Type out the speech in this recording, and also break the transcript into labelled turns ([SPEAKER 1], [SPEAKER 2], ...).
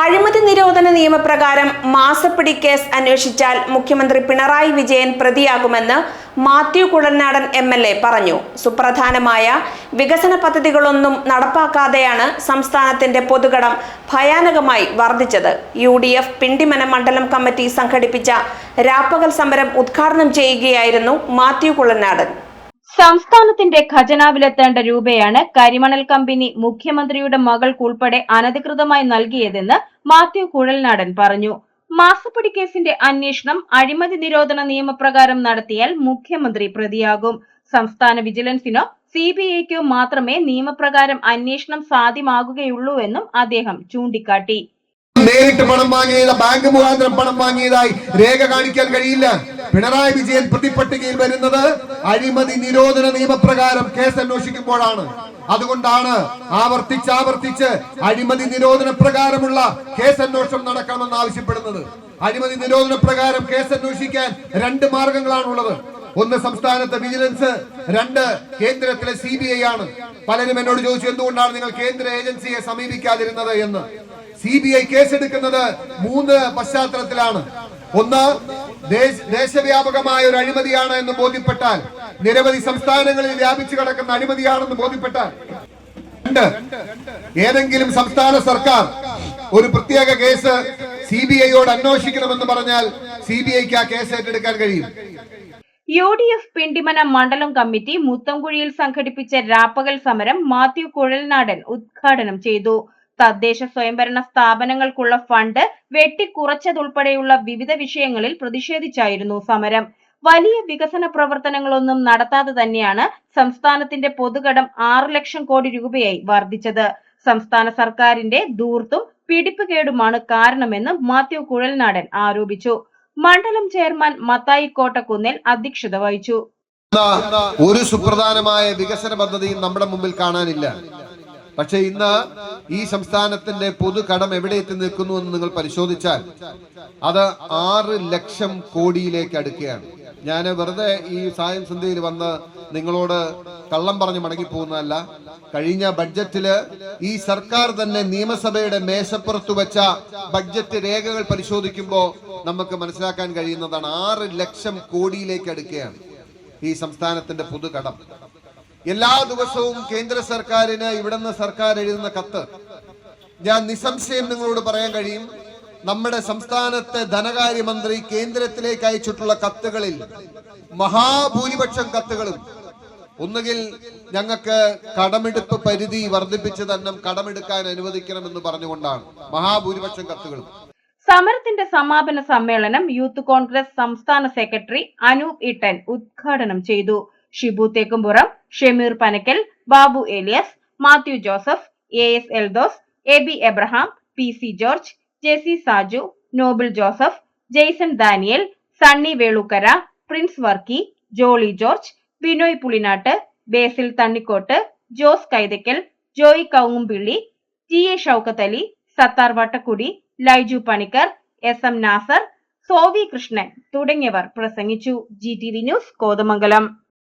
[SPEAKER 1] അഴിമതി നിരോധന നിയമപ്രകാരം മാസപ്പിടി കേസ് അന്വേഷിച്ചാൽ മുഖ്യമന്ത്രി Pinarayi Vijayan പ്രതിയാകുമെന്ന് Mathew Kuzhalnadan M L A പറഞ്ഞു. സുപ്രധാനമായ വികസന പദ്ധതികളൊന്നും നടപ്പാക്കാതെയാണ് സംസ്ഥാനത്തിന്റെ പൊതുകടം ഭയാനകമായി വർദ്ധിച്ചത്. യു ഡി എഫ് പിണ്ടിമന മണ്ഡലം കമ്മിറ്റി സംഘടിപ്പിച്ച രാപ്പകൽ സമരം ഉദ്ഘാടനം ചെയ്യുകയായിരുന്നു മാത്യു കുഴൽനാടൻ
[SPEAKER 2] സംസ്ഥാനത്തിന്റെ ഖജനാവിലെത്തേണ്ട രൂപയാണ് കരിമണൽ കമ്പനി മുഖ്യമന്ത്രിയുടെ മകൾക്കുൾപ്പെടെ അനധികൃതമായി നൽകിയതെന്ന് മാത്യു കുഴൽനാടൻ പറഞ്ഞു. മാസപ്പടി കേസിന്റെ അന്വേഷണം അഴിമതി നിരോധന നിയമപ്രകാരം നടത്തിയാൽ മുഖ്യമന്ത്രി പ്രതിയാകും. സംസ്ഥാന വിജിലൻസിനോ സി ബി ഐക്കോ മാത്രമേ നിയമപ്രകാരം അന്വേഷണം സാധ്യമാകുകയുള്ളൂ എന്നും അദ്ദേഹം ചൂണ്ടിക്കാട്ടി.
[SPEAKER 3] നേരിട്ട് പണം വാങ്ങിയതാ ബാങ്ക് മുഖാന്തരം പണം വാങ്ങിയതായി രേഖ കാണിക്കാൻ കഴിയില്ല. പിണറായി വിജയൻ പ്രതിപട്ടികയിൽ വരുന്നത് അഴിമതി നിരോധന നിയമപ്രകാരം കേസ് അന്വേഷിക്കുമ്പോഴാണ് അതുകൊണ്ടാണ് ആവർത്തിച്ച് ആവർത്തിച്ച് അഴിമതി നിരോധന പ്രകാരമുള്ള കേസ് അന്വേഷണം നടക്കണമെന്ന് ആവശ്യപ്പെടുന്നത്. അഴിമതി നിരോധന പ്രകാരം കേസ് അന്വേഷിക്കാൻ രണ്ട് മാർഗങ്ങളാണുള്ളത്. ഒന്ന് സംസ്ഥാനത്തെ വിജിലൻസ് രണ്ട് കേന്ദ്രത്തിലെ സി ബി ഐ ആണ്. പലരും എന്നോട് ചോദിച്ചു എന്തുകൊണ്ടാണ് നിങ്ങൾ കേന്ദ്ര ഏജൻസിയെ സമീപിക്കാതിരുന്നത്? എന്ന്. സി ബി ഐ കേസെടുക്കുന്നത് മൂന്ന് പശ്ചാത്തലത്തിലാണ്. ഒന്ന് ദേശവ്യാപകമായ ഒരു അഴിമതിയാണ് എന്ന് ബോധ്യപ്പെട്ടാൽ നിരവധി സംസ്ഥാനങ്ങളിൽ വ്യാപിച്ചു കിടക്കുന്ന അഴിമതിയാണെന്ന് ബോധ്യപ്പെട്ടാൽ രണ്ട് ഏതെങ്കിലും സംസ്ഥാന സർക്കാർ ഒരു പ്രത്യേക കേസ് സി ബി ഐയോട് അന്വേഷിക്കണമെന്ന് പറഞ്ഞാൽ സി ബി ഐക്ക് ആ കേസ് ഏറ്റെടുക്കാൻ കഴിയും.
[SPEAKER 2] യു ഡി എഫ് പിണ്ടിമന മണ്ഡലം കമ്മിറ്റി മുത്തംകുഴിയിൽ സംഘടിപ്പിച്ച രാപ്പകൽ സമരം മാത്യു കുഴൽനാടൻ ഉദ്ഘാടനം ചെയ്തു. തദ്ദേശ സ്വയംഭരണ സ്ഥാപനങ്ങൾക്കുള്ള ഫണ്ട് വെട്ടിക്കുറച്ചതുൾപ്പെടെയുള്ള വിവിധ വിഷയങ്ങളിൽ പ്രതിഷേധിച്ചായിരുന്നു സമരം. വലിയ വികസന പ്രവർത്തനങ്ങളൊന്നും നടത്താതെ തന്നെയാണ് സംസ്ഥാനത്തിന്റെ പൊതുകടം ആറ് ലക്ഷം കോടി രൂപയായി വർദ്ധിച്ചത്. സംസ്ഥാന സർക്കാരിന്റെ ദൂർത്തും പിടിപ്പുകേടുമാണ് കാരണമെന്ന് മാത്യു കുഴൽനാടൻ ആരോപിച്ചു. മണ്ഡലം ചെയർമാൻ മത്തായി കോട്ടക്കുന്നിൽ അധ്യക്ഷത വഹിച്ചു.
[SPEAKER 3] ഒരു സുപ്രധാനമായ വികസന പദ്ധതിയും നമ്മുടെ മുമ്പിൽ കാണാനില്ല. പക്ഷെ ഇന്ന് ഈ സംസ്ഥാനത്തിന്റെ പൊതുകടം എവിടെ എത്തി നിൽക്കുന്നു എന്ന് നിങ്ങൾ പരിശോധിച്ചാൽ അത് ആറ് ലക്ഷം കോടിയിലേക്ക് അടുക്കുകയാണ്. ഞാൻ വെറുതെ ഈ സായം സന്ധ്യയിൽ വന്ന് നിങ്ങളോട് കള്ളം പറഞ്ഞ് മടങ്ങി പോകുന്നതല്ല. കഴിഞ്ഞ ബഡ്ജറ്റിൽ ഈ സർക്കാർ തന്നെ നിയമസഭയുടെ മേശപ്പുറത്ത് വെച്ച ബഡ്ജറ്റ് രേഖകൾ പരിശോധിക്കുമ്പോൾ നമുക്ക് മനസ്സിലാക്കാൻ കഴിയുന്നതാണ് ആറ് ലക്ഷം കോടിയിലേക്ക് അടുക്കുകയാണ് ഈ സംസ്ഥാനത്തിന്റെ പൊതുകടം. എല്ലാ ദിവസവും കേന്ദ്ര സർക്കാരിന് ഇവിടുന്ന് സർക്കാർ എഴുതുന്ന കത്ത്. ഞാൻ നിസ്സംശയം നിങ്ങളോട് പറയാൻ കഴിയും. നമ്മുടെ സംസ്ഥാനത്തെ ധനകാര്യമന്ത്രി കേന്ദ്രത്തിലേക്ക് അയച്ചിട്ടുള്ള കത്തുകളിൽ മഹാഭൂരിപക്ഷം കത്തുകളും. ഒന്നുകിൽ ഞങ്ങൾക്ക് കടമെടുപ്പ് പരിധി വർദ്ധിപ്പിച്ച് തന്നെ കടമെടുക്കാൻ അനുവദിക്കണമെന്ന് പറഞ്ഞുകൊണ്ടാണ് മഹാഭൂരിപക്ഷം കത്തുകളും.
[SPEAKER 2] സമരത്തിന്റെ സമാപന സമ്മേളനം യൂത്ത് കോൺഗ്രസ് സംസ്ഥാന സെക്രട്ടറി അനൂപ് ഇട്ടൻ ഉദ്ഘാടനം ചെയ്തു. Shibu Thekkumpuram Shameer Panakkal Babu Elias Mathew Joseph A S Eldhose A B Abraham P C George Jessy Saju Noble Joseph Jaison Daniel Sunny Velukkara Prince Varkey Jolly George Binoy Pulinattu Basil Thannikkottu Jose Kaithakkal Joy Kaungumpilly T A Shoukath Ali Sathar Vattakkudi Laiju Panicker S M Nasar Sovi Krishnan തുടങ്ങിയവർ പ്രസംഗിച്ചു. G T V news Kothamangalam.